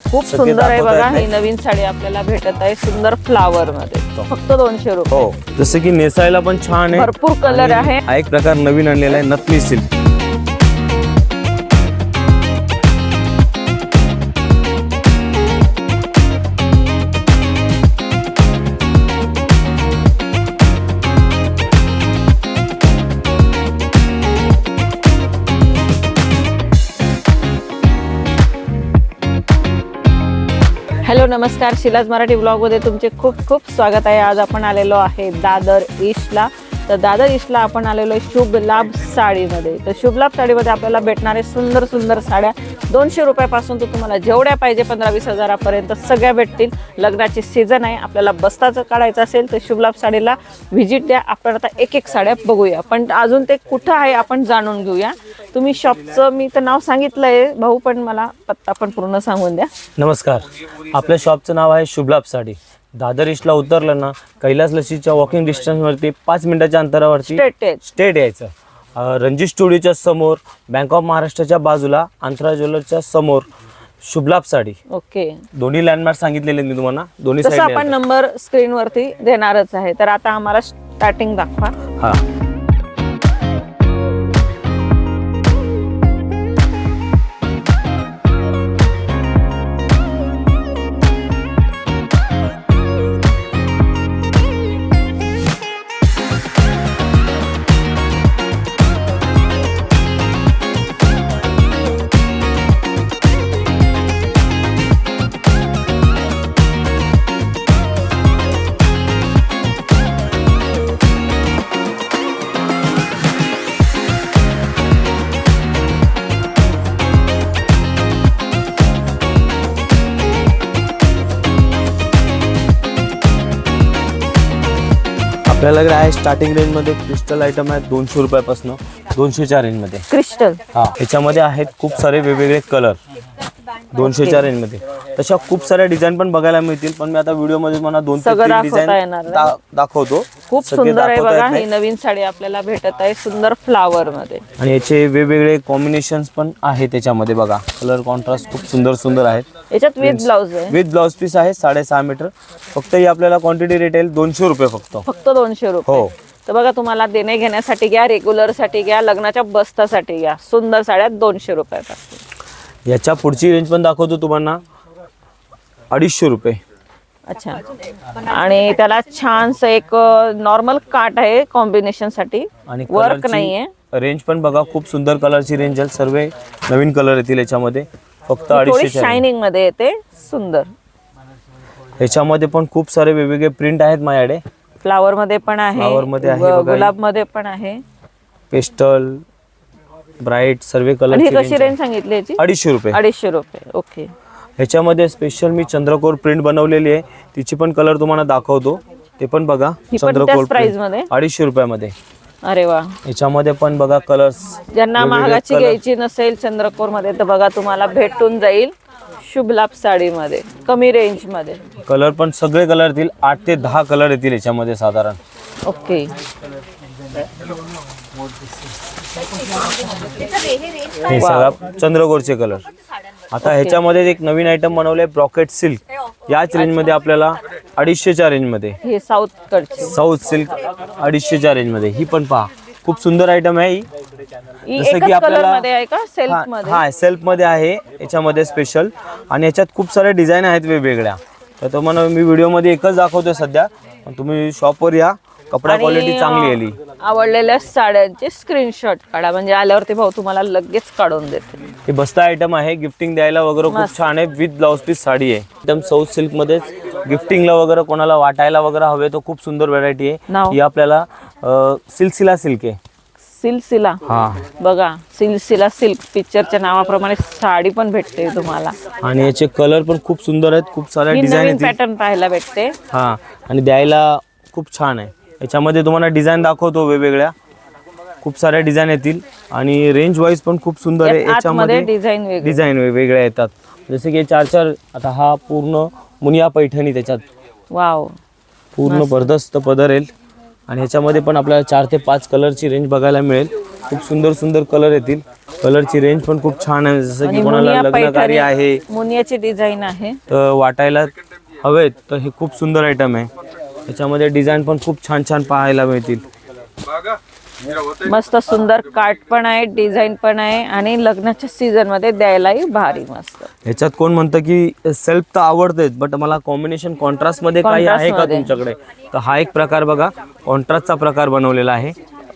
खूप सुंदर आहे बघा ही. नवीन साडी आपल्याला भेटत आहे सुंदर फ्लावर मध्ये. फक्त दोनशे रुपये. हो जसं की नेसायला पण छान आहे. भरपूर कलर आहे. हा एक प्रकार नवीन आणलेला आहे नथनी सिल्क हॅलो नमस्कार. शिलाज मराठी ब्लॉगमध्ये तुमचे खूप खूप स्वागत आहे. आज आपण आलेलो आहे दादर ईस्टला. तर दादर ईस्टला आपण आलेलो आहे शुभ लाभ साडीमध्ये. तर शुभ लाभ साडीमध्ये आपल्याला भेटणारे सुंदर सुंदर साड्या दोनशे रुपयापासून तर तुम्हाला जेवढ्या पाहिजे पंधरा वीस हजारापर्यंत सगळ्या भेटतील. लग्नाची सीझन आहे आपल्याला बस्ताचं काढायचं असेल तर शुभ लाभ साडीला व्हिजिट द्या. आपण आता एक एक साड्या बघूया. पण अजून ते कुठं आहे आपण जाणून घेऊया. तुम्ही शॉपचं मी तर नाव सांगितलं आहे भाऊ पण मला पत्ता पण पूर्ण सांगून द्या. नमस्कार. आपल्या शॉपचं नाव आहे शुभ लाभ साडी. दादर ईस्टला उतरलं ना कैलास लशीच्या वॉकिंग डिस्टन्सवरती पाच मिनिटाच्या अंतरावरती आहे स्टेट यायचं. अं, रणजित स्टुडिओच्या समोर बँक ऑफ महाराष्ट्राच्या बाजूला अंतरा ज्वेलरच्या समोर शुभलाभ साडी. ओके. दोन्ही लँडमार्क सांगितलेले मी तुम्हाला. दोन्ही तसं साईड आपण नंबर स्क्रीन वरती देणारच आहे. तर आता आम्हाला स्टार्टिंग दाखवा. हा. आपल्याकडे आहे स्टार्टिंग रेंजमध्ये क्रिस्टल आयटम आहेत दोनशे रुपयापासून दोनशेच्या रेंजमध्ये क्रिस्टल हा याच्यामध्ये आहेत खूप सारे वेगवेगळे कलर दोनशेच्या रेंजमध्ये तशा खूप साऱ्या डिझाईन पण बघायला मिळतील. पण मी आता व्हिडिओमध्ये मला दोन सगळं दाखवता डिझाईन येणार नाही. दाखवतो. खूप सगळे सुंदर आहे दाखवता येत बघा ही. नवीन साडी आपल्याला भेटत आहे सुंदर फ्लावर मध्ये. आणि याचे वेगवेगळे कॉम्बिनेशन्स पण आहे त्याच्यामध्ये बघा. कलर कॉन्ट्रास्ट खूप सुंदर सुंदर आहेत. याच्यात विथ ब्लाउज आहे. विथ ब्लाउज पीस आहे साडेसहा मीटर फक्त ही आपल्याला क्वांटिटी रिटेल दोनशे रुपये फक्त. फक्त दोनशे रुपये. हो. तर बघा तुम्हाला देणे घेण्यासाठी घ्या रेग्युलरसाठी घ्या लग्नाच्या बस्तासाठी घ्या. सुंदर साड्या दोनशे रुपयापासून. याच्या पुढची रेंज पण दाखवतो तुम्हाला. अडीचशे रुपये. अच्छा. आणि त्याला छानस एक नॉर्मल काट आहे कॉम्बिनेशनसाठी. आणि वर्क नाहीये. रेंज पण बघा खूप सुंदर कलरची रेंज आहे. सर्व नवीन कलर येतील याच्यामध्ये. फक्त थोडी अडीचशे शायनिंगमध्ये येते. सुंदर. याच्यामध्ये पण खूप सारे वेगवेगळे प्रिंट आहेत माझ्याकडे. फ्लावर मध्ये पण आहे. Flower मध्ये आहे ग- बघा. गुलाबमध्ये पण आहे. पेस्टल ब्राईट सर्व आणि ही कलरची कशी रेंज रेंज सांगितली याची? अडीचशे रुपये. अडीचशे रुपये ओके. ह्याच्यामध्ये स्पेशल मी चंद्रकोर प्रिंट बनवलेली आहे. तिची पण कलर तुम्हाला दाखवतो. ते पण बघा पण त्याच चंद्रकोर प्राइस print. मध्ये? अडीचशे रुपयामध्ये. अरे वा. याच्यामध्ये पण बघा कलर्स ज्यांना महागाची घ्यायची नसेल चंद्रकोरमध्ये तर बघा तुम्हाला भेटून जाईल शुभ लाभ साडीमध्ये कमी रेंजमध्ये. कलर पण सगळे कलर येतील. आठ ते दहा कलर येतील याच्यामध्ये साधारण. ओके. हे सगळा चंद्रकोरचे कलर आता ह्याच्यामध्ये एक नवीन आयटम बनवले ब्रॉकेट सिल्क याच रेंजमध्ये आपल्याला अडीचशेच्या रेंजमध्ये हे साऊथ साऊथ सिल्क अडीचशेच्या रेंजमध्ये ही पण पहा. खूप सुंदर आयटम आहे ही. ही जसं की आपल्याला- मध्ये आहे का? सेल्फमध्ये? हा सेल्फमध्ये आहे. याच्यामध्ये स्पेशल आणि याच्यात खूप साऱ्या डिझाईन आहेत वेगवेगळ्या. तर तुम्हाला मी व्हिडिओमध्ये एकच दाखवतोय सध्या. पण तुम्ही शॉपवर या. कपडा आणि, क्वालिटी चांगली आली. आवडलेल्या साड्यांचे स्क्रीनशॉट काढा. म्हणजे आल्यावरती भाऊ तुम्हाला लगेच काढून देते. हे बस्ता आयटम आहे. गिफ्टिंग द्यायला वगैरे खूप छान आहे. विथ ब्लाउज पीस साडी आहे. एकदम साऊथ सिल्क मध्येच गिफ्टिंगला वगैरे कोणाला वाटायला वगैरे हवे तर खूप सुंदर व्हरायटी आहे. नाव? ही आपल्याला अं, सिलसिला सिल्क आहे. सिलसिला? हा. बघा सिलसिला सिल्क पिक्चरच्या नावाप्रमाणे साडी पण भेटते तुम्हाला. आणि याचे कलर पण खूप सुंदर आहेत. खूप साऱ्या ही डिझाईन नवीन पॅटर्न पाहायला भेटते. हा. आणि द्यायला खूप छान आहे. याच्यामध्ये तुम्हाला डिझाईन दाखवतो वेगवेगळ्या. खूप साऱ्या डिझाईन येतील. आणि रेंज वाईज पण खूप सुंदर आहे. याच्यामध्ये डिझाईन डिझाईन वेगवेगळ्या येतात. जसे की चार चार आता हा पूर्ण मुनिया पैठणी त्याच्यात. वाव. पूर्ण भरदस्त पदर येईल आणि ह्याच्यामध्ये पण आपल्याला चार ते पाच कलरची रेंज बघायला मिळेल. खूप सुंदर सुंदर कलर येतील. कलरची रेंज पण खूप छान आहे. जसं की कोणाला लग्न कार्य आहे. मुनियाची डिझाईन आहे. तर वाटायला हवेत. तर हे खूप सुंदर आयटम आहे. त्याच्यामध्ये डिझाईन पण खूप छान छान पाहायला मिळतील. मस्त सुंदर काठ पण आहे डिझाईन पण आहे आणि लग्नाच्या सीझनमध्ये द्यायलाही भारी मस्त. ह्याच्यात कोण म्हणतं की सेल्फ तर आवडतेच बट मला कॉम्बिनेशन कॉन्ट्रास्टमध्ये काही आहे का. तुमच्याकडे? तर हा एक प्रकार बघा कॉन्ट्रास्टचा प्रकार बनवलेला आहे.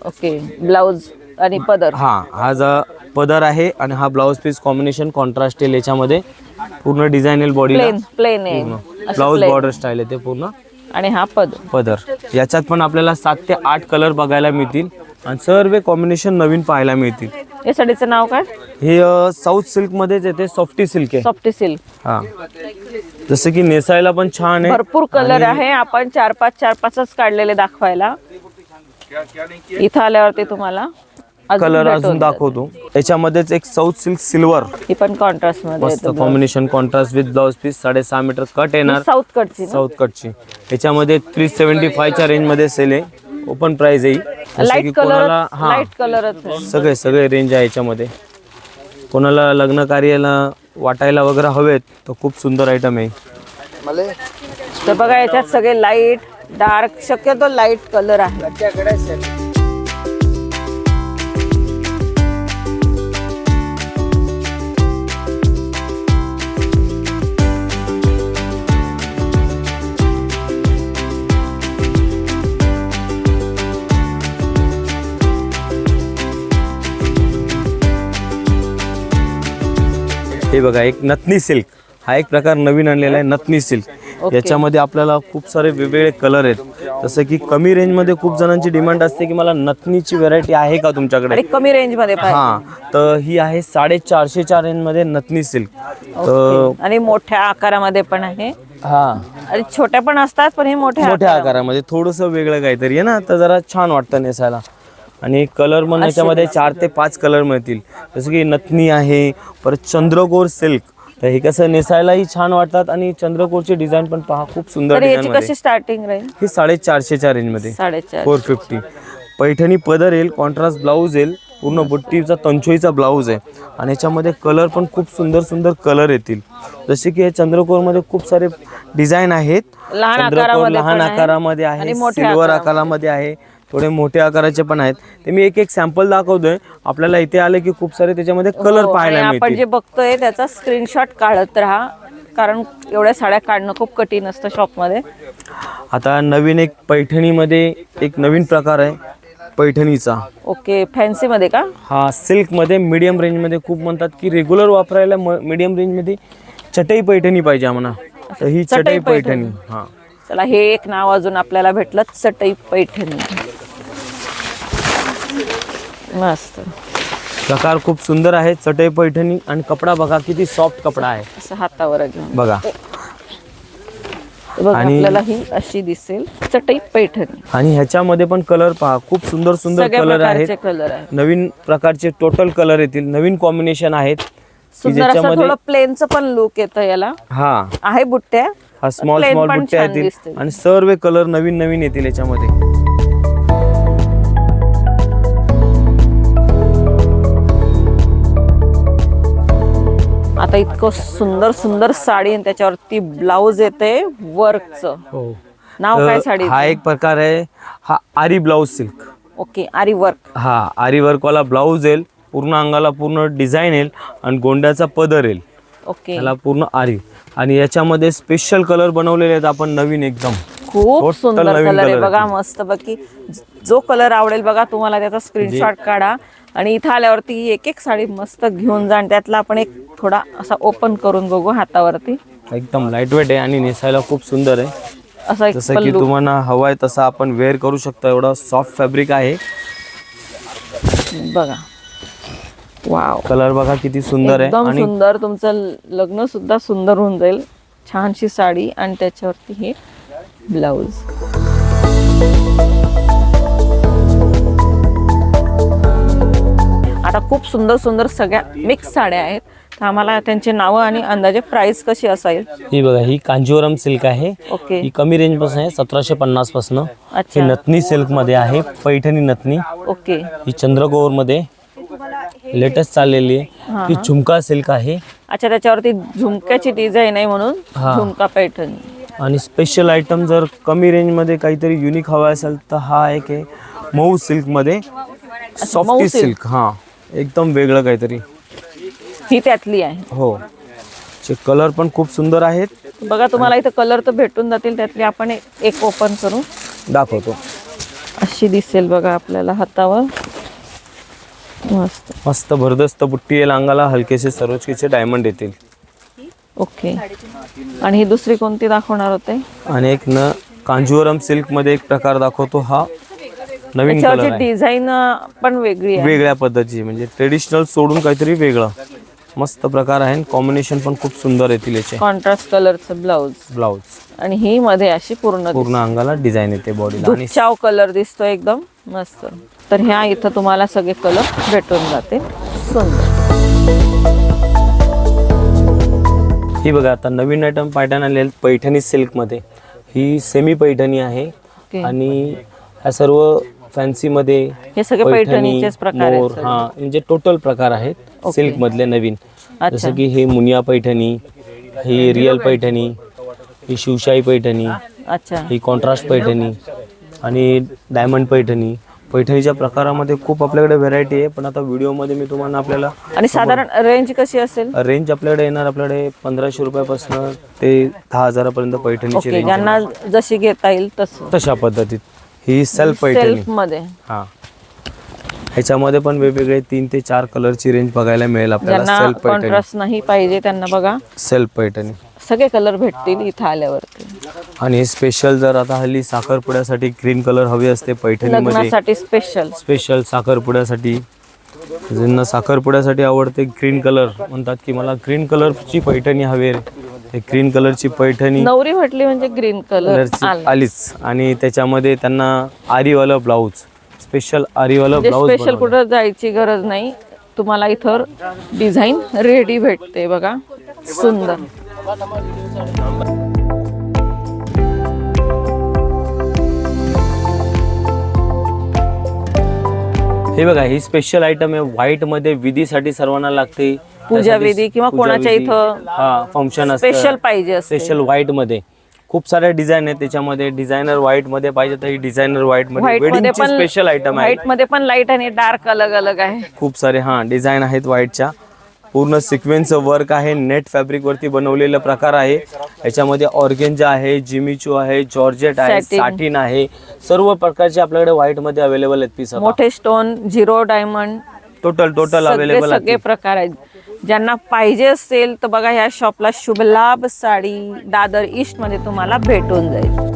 ओके ब्लाउज आणि पदर. हा हा जो पदर आहे आणि हा ब्लाऊज पीस कॉम्बिनेशन कॉन्ट्रास्ट येईल याच्यामध्ये. पूर्ण डिझाईन येईल बॉडीला प्लेन प्लेन आहे plain. बॉर्डर स्टाईल आहे ते पूर्ण. आणि हा पदर पदर. याच्यात पण आपल्याला सात ते आठ कलर बघायला मिळतील आणि सर्व कॉम्बिनेशन नवीन पाहायला मिळतील. या साडीचं नाव काय? हे साऊथ सिल्क मध्येच येते सॉफ्टी सिल्क आहे. सॉफ्टी सिल्क हा. जसं की नेसायला पण छान आहे. भरपूर कलर आहे. आपण चार पाच चार पाचच काढलेले दाखवायला. इथं आल्यावरती तुम्हाला. कलर अजून. दाखवतो. याच्यामध्येच एक साऊथ सिल्क सिल्वर ही पण कॉन्ट्रास्टमध्ये मस्त combination contrast with blouse piece साडेसहा मीटर कट येणार. साऊथ कडची ना? साऊथ कटची याच्यामध्ये थ्री सेव्हन्टी फायच्या रेंजमध्ये सेल आहे. ओपन प्राइस जसं की लाइट कोणाला कलर हा. लाइट कलरच आहे. सगळे सगळे रेंज आहे याच्यामध्ये. कोणाला लग्न कार्याला वाटायला वगैरे हवेत तर खूप सुंदर आयटम आहे. तर बघा याच्यात सगळे लाइट डार्क शक्यतो लाइट कलर आहे. हे बघा एक नथनी सिल्क. हा एक प्रकार नवीन आणलेला आहे नथनी सिल्क. याच्यामध्ये आपल्याला खूप सारे वेगवेगळे कलर आहेत. जसं की कमी रेंजमध्ये खूप जणांची डिमांड असते की मला नथनीची व्हरायटी आहे का तुमच्याकडे? कमी रेंजमध्ये पाहिजे हा. तर ही आहे साडेचारशेच्या रेंजमध्ये नथनी सिल्क. तर आणि मोठ्या आकारामध्ये पण आहे. हा. आणि छोट्या पण असतात पण हे मोठ्या मोठ्या आकारामध्ये. थोडंसं वेगळं काहीतरी आहे ना? तर जरा छान वाटतं नेसायला. आणि कलर पण याच्यामध्ये चार ते पाच कलर मिळतील. जसं की नथनी आहे परत चंद्रकोर सिल्क. तर हे कसं नेसायलाही छान वाटतात आणि चंद्रकोरची डिझाईन पण पहा खूप सुंदर डिझाईन कशी स्टार्टिंग राहील ही साडेचारशेच्या रेंजमध्ये फोर फिफ्टी पैठणी पदर येईल कॉन्ट्रास्ट ब्लाऊज येईल पूर्ण बुट्टीचा तंचोईचा ब्लाऊज आहे. आणि याच्यामध्ये कलर पण खूप सुंदर सुंदर कलर येतील. जसे की या चंद्रकोरमध्ये खूप सारे डिझाईन आहेत. लहान चंद्रकोर आकारामध्ये आहे. सिल्वर. आकारामध्ये आहे. थोडे मोठ्या आकाराचे पण आहेत. ते मी एक एक सॅम्पल दाखवतोय. आपल्याला इथे आले की खूप सारे त्याच्यामध्ये कलर हो, आणि पाहायला आपण मिळतील. जे बघतोय त्याचा स्क्रीनशॉट काढत राहा. कारण एवढ्या साड्या काढणं खूप कठीण असतं शॉपमध्ये आता नवीन एक पैठणीमध्ये एक नवीन प्रकार आहे पैठणीचा. ओके फॅन्सी मध्ये का? हा सिल्कमध्ये मीडियम रेंजमध्ये खूप म्हणतात की रेग्युलर वापरायला मीडियम रेंजमध्ये चटई पैठणी पाहिजे आम्हाला. तर ही चटई पैठणी. हा. चला हे एक नाव अजून आपल्याला भेटलं चटई पैठणी. मस्त. प्रकार खूप सुंदर आहे चटई पैठणी आणि कपडा बघा किती सॉफ्ट कपडा आहे. असं हातावर घेऊन. बघा. आणि- आपल्याला ही अशी दिसेल चटई पैठणी. आणि ह्याच्यामध्ये पण कलर पहा खूप सुंदर सुंदर सगळ्या कलर आहेत. प्रकारचे कलर आहेत. नवीन प्रकारचे टोटल कलर येतील नवीन कॉम्बिनेशन आहेत. सुंदर असं थोडं प्लेनचं पण लुक येतं याला. हा. आहे बुट्ट्या हा स्मॉल plain स्मॉल पण बुट्ट्या छान येतील दिसतील. आणि सर्व कलर नवीन नवीन येतील याच्यामध्ये. आता इतकं सुंदर सुंदर साडी आणि त्याच्यावरती ब्लाऊज येते वर्कचं हो. नाव काय साडी हा एक प्रकार आहे. हा आरी ब्लाऊज सिल्क ओके आरी वर्क हा आरी वर्कवाला ब्लाऊज येईल. पूर्ण अंगाला पूर्ण डिझाईन येईल आणि गोंड्याचा पदर येईल. ओके. त्याला पूर्ण आरी. आणि याच्यामध्ये स्पेशल कलर बनवलेले आहेत आपण नवीन एकदम. खूप सुंदर नवीन कलर आहे बघा. मस्त बाकी जो कलर आवडेल बघा तुम्हाला त्याचा स्क्रीनशॉट काढा. आणि इथं आल्यावरती एक एक साडी मस्त घेऊन जा आणि त्यातला आपण एक थोडा असा ओपन करून बघू हातावरती. एकदम लाइट वेट आहे आणि नेसायला खूप सुंदर आहे. असा एक जसं की पल्लू. तुम्हाला हवा आहे तसा आपण वेअर करू शकतो. एवढा सॉफ्ट फॅब्रिक आहे. बघा. वाव कलर बघा किती सुंदर आहे एकदम आणि सुंदर. तुमचं लग्न सुद्धा सुंदर होऊन जाईल. छानशी साडी आणि त्याच्यावरती हे ब्लाऊज आता खूप सुंदर सुंदर सगळ्या मिक्स साड्या आहेत. तर आम्हाला त्यांची नावं आणि अंदाजे प्राइस कशी असेल ही बघा ही कांजीवरम सिल्क आहे. ओके ही कमी रेंजपासून आहे सतराशे पन्नासपासून. ही अच्छा. नथनी सिल्कमध्ये आहे पैठणी नथनी. ओके ही चंद्रकोरमध्ये लेटेस्ट चाललेली आहे. ती झुमका सिल्क आहे. अच्छा त्याच्यावरती झुमक्याची डिझाईन आहे म्हणून हा. झुमका पैठणी आणि स्पेशल आयटम जर कमी रेंजमध्ये काहीतरी युनिक हवा असेल तर हा एक आहे मऊ सिल्कमध्ये मऊ सॉफ्टी silk. सिल्क हां. एकदम वेगळं काहीतरी. ही त्यातली आहे. हो. चे कलर पण खूप सुंदर आहेत. बघा तुम्हाला इथं कलर तर भेटून जातील त्यातली आपण एक- एक ओपन करू. दाखवतो. अशी दिसेल बघा आपल्याला हातावर. मस्त. मस्त भरदस्त बुट्टी आहे अंगाला हलकेसे सरोजकीचे डायमंड येतील. ओके. आणि ही दुसरी कोणती दाखवणार होते? आणि एक न कांजुवरम सिल्कमध्ये एक प्रकार दाखवतो हा नवीन कलर त्याच्यावरची आहे. डिझाईन पण वेगळी आहे. वेगळ्या पद्धतीची म्हणजे ट्रेडिशनल सोडून काहीतरी वेगळं. मस्त प्रकार आहे कॉम्बिनेशन पण खूप सुंदर येतील याचे. कॉन्ट्रास्ट कलरचं ब्लाउज ब्लाउज आणि ही मध्ये अशी पूर्ण पूर्ण अंगाला डिझाईन येते बॉडीला आणि चाव कलर दिसतो एकदम. मस्त. तर ह्या इथं तुम्हाला सगळे कलर भेटून जाते सुंदर. ही बघा आता नवीन आयटम पायटन आले आहेत पैठणी सिल्कमध्ये ही सेमी पैठणी आहे ओके. आणि ह्या सर्व फॅन्सीमध्ये हे सगळे पैठणीचेच प्रकार आहेत मोर सगळे. हा म्हणजे टोटल प्रकार आहेत सिल्क मधले नवीन. अच्छा. जसं की हे मुनिया पैठणी ही रिअल पैठणी ही शिवशाही पैठणी अच्छा. ही कॉन्ट्रास्ट पैठणी आणि डायमंड पैठणी. पैठणीच्या प्रकारामध्ये खूप आपल्याकडे व्हेरायटी आहे पण आता व्हिडिओमध्ये मी तुम्हाला आपल्याला आणि साधारण रेंज कशी असेल? रेंज आपल्याकडे येणार आपल्याकडे पंधराशे रुपयापासून ते दहा हजारापर्यंत पैठणीची ओके रेंज ज्यांना जशी घेता येईल तसं. तशा पद्धतीत. ही सेल्फ पैठणी. सेल्फमध्ये. हा. ह्याच्यामध्ये पण वेगवेगळे तीन ते चार कलरची रेंज बघायला मिळेल आपल्याला ज्यांना सेल्फ पैठणी. कॉन्ट्रास्ट नाही पाहिजे त्यांना बघा. सेल्फ पैठणी. सगळे कलर भेटतील इथं आल्यावरती. आणि स्पेशल जर आता हल्ली साखरपुड्यासाठी ग्रीन कलर हवी असते पैठणीमध्ये. लग्नासाठी स्पेशल स्पेशल साखरपुड्यासाठी. ज्यांना साखरपुड्यासाठी आवडते ग्रीन कलर म्हणतात की मला ग्रीन कलरची पैठणी हवी आहे. ग्रीन कलरची पैठणी नवरी म्हटली म्हणजे ग्रीन कलर कलरची आलीच. आणि त्याच्यामध्ये त्यांना आरीवालं ब्लाऊज स्पेशल आरीवालं म्हणजे ब्लाऊज स्पेशल कुठं जायची गरज नाही. तुम्हाला इथं डिझाईन रेडी भेटते बघा. सुंदर. हे बघा ही स्पेशल आयटम आहे. व्हाईटमध्ये विधीसाठी सर्वांना लागते. पूजा विधी किंवा कोणाच्या इथं हा फंक्शन स्पेशल पाहिजे स्पेशल व्हाईटमध्ये. खूप साऱ्या डिझाईन आहेत त्याच्यामध्ये. डिझायनर व्हाईटमध्ये पाहिजे तर ही डिझायनर व्हाईटमध्ये वेडिंगची स्पेशल आयटम आहे. व्हाईटमध्ये पण लाइट आणि डार्क अलग अलग आहे. खूप सारे हा डिझाईन आहेत व्हाईटच्या पूर्ण सिक्वेन्स वर्क आहे. नेट फॅब्रिक वरती बनवलेला प्रकार आहे. याच्यामध्ये ऑर्गेंजा आहे जिमिचू आहे जॉर्जेट आहे. साटिन आहे. सर्व प्रकारचे आपल्याकडे व्हाईटमध्ये अवेलेबल आहेत पीस मोठे stone zero diamond total total available सगळे प्रकार आहेत. ज्यांना पाहिजे असेल तर बघा ह्या शॉपला शुभ लाभ साडी दादर ईस्टमध्ये तुम्हाला भेटून जाईल.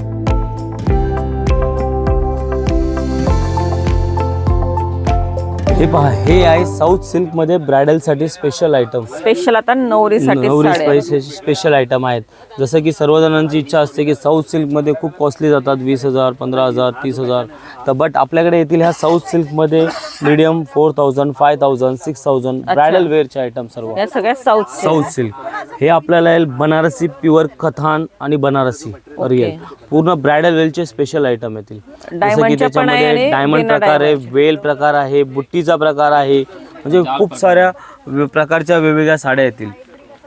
हे पहा हे आहे साऊथ सिल्कमध्ये ब्रायडलसाठी स्पेशल आयटम स्पेशल आता नवरीसाठी नवरी साड्या. स्पेशल स्पेशल आयटम आहेत. जसं की सर्वजणांची इच्छा असते की साऊथ सिल्कमध्ये खूप कॉस्टली जातात वीस हजार पंधरा हजार तीस हजार. तर बट आपल्याकडे येतील ह्या साऊथ सिल्कमध्ये medium four thousand five thousand six thousand bridal वेअरचे item सर्व. या सगळ्या साऊथ साऊथ सिल्क हे आपल्याला येईल बनारसी प्युअर कथान आणि बनारसी रिअल पूर्ण ब्रायडल वेलचे स्पेशल आयटम येतील. जसं की डायमंडच्या पण आहे त्याच्यामध्ये आणि डायमंड बिना प्रकार आहे वेल प्रकार आहे बुट्टीचा प्रकार आहे. म्हणजे खूप साऱ्या वे- प्रकारच्या वेगवेगळ्या साड्या येतील.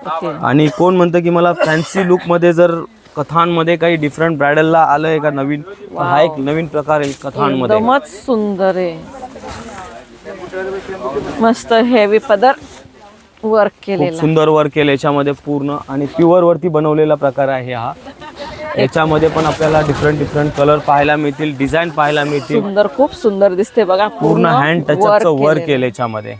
ओके. आणि कोण म्हणतं की मला फॅन्सी लुकमध्ये जर कथांमध्ये काही डिफरंट ब्रायडलला आलंय का नवीन तर हा एक नवीन प्रकार आहे कथांमध्ये. एकदमच सुंदर आहे. मस्त हेवी पदर वर्क खूप केलेला. सुंदर वर्क केलं याच्यामध्ये पूर्ण आणि प्युअर वरती बनवलेला प्रकार आहे हा. याच्यामध्ये पण आपल्याला डिफरंट डिफरंट कलर पाहायला मिळतील डिझाईन पाहायला मिळतील. सुंदर खूप सुंदर दिसते बघा पूर्ण हँड टचअपचं वर्क. केलं याच्यामध्ये.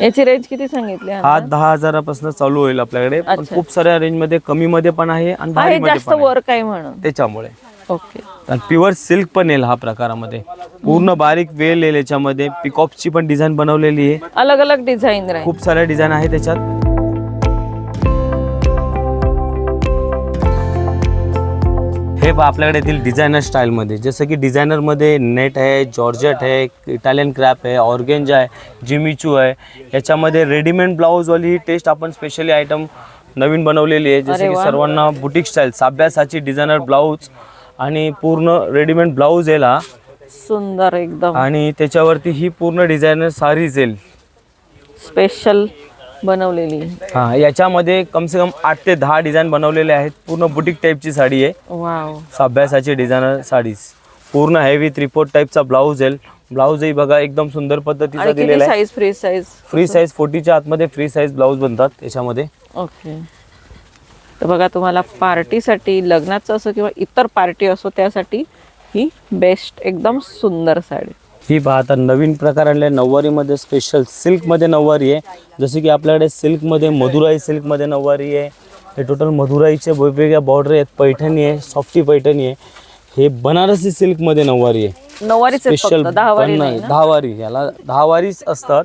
याची रेंज किती सांगितली हा दहा हजारापासून चालू होईल आपल्याकडे पण. खूप साऱ्या रेंजमध्ये कमी मध्ये पण आहे आणि भारी मध्ये जास्त पण आहे. वर्क आहे म्हणून. त्याच्यामुळे. ओके. आणि प्युअर सिल्क पण येईल हा प्रकारामध्ये. पूर्ण बारीक वेल येईल याच्यामध्ये. पिकॉपची पण डिझाईन बनवलेली आहे. अलग अलग डिझाईन राहील. खूप साऱ्या डिझाईन आहे त्याच्यात. हे आपल्याकडे येतील डिझायनर स्टाईलमध्ये जसं की डिझायनरमध्ये नेट आहे जॉर्जेट आहे इटालियन क्रॅप आहे ऑर्गेंज आहे जिमिचू आहे. याच्यामध्ये रेडीमेड ब्लाऊजवाली ही टेस्ट आपण स्पेशली आयटम नवीन बनवलेली आहे. जसं की. सर्वांना boutique style Sabyasachi designer blouse आणि पूर्ण रेडीमेड ब्लाऊज येईल हा सुंदर एकदम. आणि त्याच्यावरती ही पूर्ण डिझायनर साडीज येईल. स्पेशल बनवलेली. हा याच्यामध्ये कम से कम आठ ते दहा डिझाईन बनवलेले आहेत. पूर्ण बुटीक टाईपची साडी आहे. वाव. अभ्यासाची डिझायनर साडीज पूर्ण हेवी त्रिपोर्ट टाईपचा ब्लाऊज आहे. ब्लाऊजही बघा एकदम सुंदर पद्धतीचा आणि किती दिलेला आहे. Size free size free size फोर्टीच्या आतमध्ये फ्री साईज ब्लाऊज बनतात त्याच्यामध्ये ओके तर बघा तुम्हाला पार्टीसाठी लग्नाचं असो किंवा इतर पार्टी असो त्यासाठी ही बेस्ट एकदम सुंदर साडी. ही पहा आता नवीन प्रकार आणले. नऊवारीमध्ये स्पेशल सिल्कमध्ये नऊवारी आहे. जसे की आपल्याकडे सिल्कमध्ये मधुराई सिल्कमध्ये नऊवारी आहे. हे टोटल मधुराईचे वेगवेगळ्या बॉर्डर आहेत. पैठणी आहे सॉफ्टी पैठणी आहे. हे बनारसी सिल्कमध्ये नऊवारी आहे. नऊवारीच आहेत स्पेशल फक्त. दहा वारी नाही ना? दहा वारी याला दहा वारीच असतात.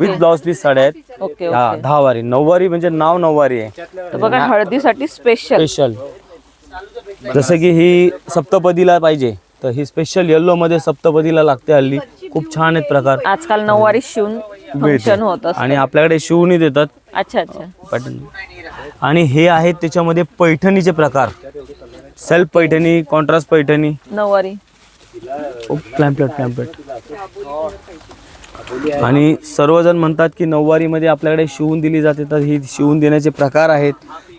विथ ब्लाऊज पीस साड्या आहेत. ओके हा ओके. दहा वारी नऊवारी म्हणजे नाव नऊवारी आहे. तर बघा हळदीसाठी स्पेशल स्पेशल जसं की ही सप्तपदीला पाहिजे. तर ही स्पेशल येल्लो मध्ये सप्तपदीला लागते हल्ली. खूप छान आहेत प्रकार. आजकाल नऊवारी शिवून फंक्शन होत असतं. आणि आपल्याकडे शिवणी देतात. अच्छा अच्छा. पॅटर्न आणि हे आहेत त्याच्यामध्ये पैठणीचे प्रकार. Self Paithani contrast Paithani. नऊवारी. प्लॅम्पलेट प्लॅम्पलेट आणि सर्वजण म्हणतात की नऊवारीमध्ये आपल्याकडे शिवून दिली जाते. तर ही शिवून देण्याचे प्रकार आहेत.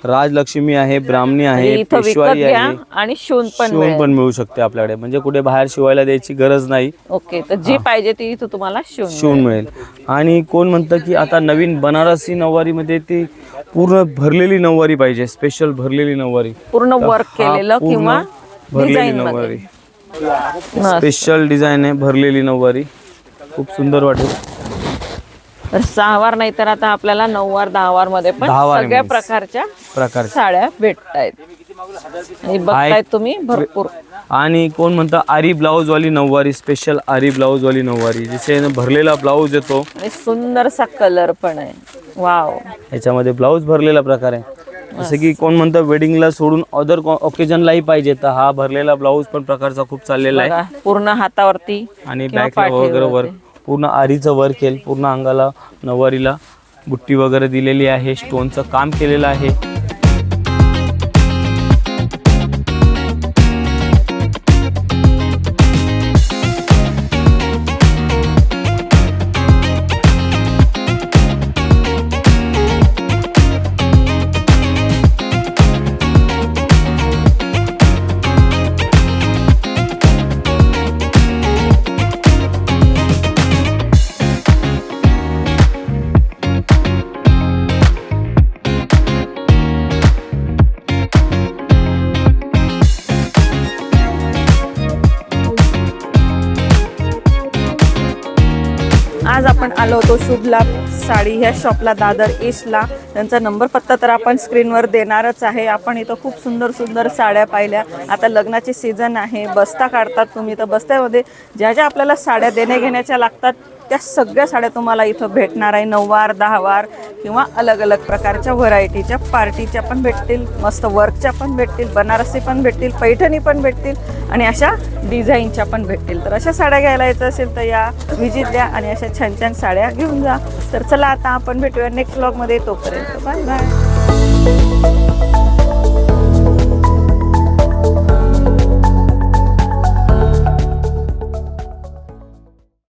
राजलक्ष्मी आहे ब्राह्मणी आहे इथं विकत पेशवाई घ्या आहे. आणि शिवून पण शिवून मिळेल. पण मिळू शकते आपल्याकडे. म्हणजे कुठे बाहेर शिवायला द्यायची गरज नाही. ओके तर जी पाहिजे ती इथं तुम्हाला शिवून शिवून मिळेल. आणि कोण म्हणतं की आता नवीन बनारसी नऊवारीमध्ये ती पूर्ण भरलेली नऊवारी पाहिजे स्पेशल भरलेली नऊवारी. पूर्ण वर्क हा केलेलं पूर्ण किंवा भरलेली डिझाईन मध्ये. नऊवारी. स्पेशल डिझाईन आहे भरलेली नऊवारी. खूप सुंदर वाटेल. तर सहावार नाही तर आता आपल्याला नऊवार दहावारमध्ये पण सगळ्या means. प्रकारच्या प्रकारचे. साड्या भेटतायत. आणि बघतायत तुम्ही भरपूर. आणि कोण म्हणतं आरी ब्लाऊज वाली नऊवारी स्पेशल आरी ब्लाऊज वाली नऊवारी जसे भरलेला ब्लाऊज येतो आणि सुंदरसा कलर पण आहे. वाव. याच्यामध्ये ब्लाऊज भरलेला प्रकार आहे. जसं की कोण म्हणतं वेडिंगला सोडून अदर ओकेजनलाही पाहिजे. तर हा भरलेला ब्लाऊज पण प्रकारचा खूप चाललेला आहे. बघा पूर्ण हातावरती आणि किंवा बॅकला वगैरे पाठीवरती. वर्क पूर्ण आरीचं वर्क केलं पूर्ण अंगाला नऊवारीला बुट्टी वगैरे दिलेली आहे स्टोनचं काम केलेलं आहे. तो शुभला साडी ह्या शॉपला दादर ईस्टला त्यांचा नंबर पत्ता तर आपण स्क्रीनवर देणारच आहे. आपण इथं खूप सुंदर सुंदर साड्या पाहिल्या. आता लग्नाची सीझन आहे. बस्ता काढतात तुम्ही. तर बस्त्यामध्ये ज्या ज्या आपल्याला साड्या देण्याघेण्याच्या लागतात त्या सगळ्या साड्या तुम्हाला इथं भेटणार आहे. नऊवार दहावार किंवा अलग अलग प्रकारच्या व्हरायटीच्या. पार्टीच्या पण भेटतील मस्त वर्कच्या पण भेटतील बनारसी पण भेटतील पैठणी पण भेटतील आणि अशा डिझाईनच्या पण भेटतील. तर अशा साड्या घ्यायला यायचं असेल तर या विजिट द्या आणि अशा छान छान साड्या घेऊन जा. तर चला आता आपण भेटूया नेक्स्ट ब्लॉगमध्ये तोपर्यंत बाय बाय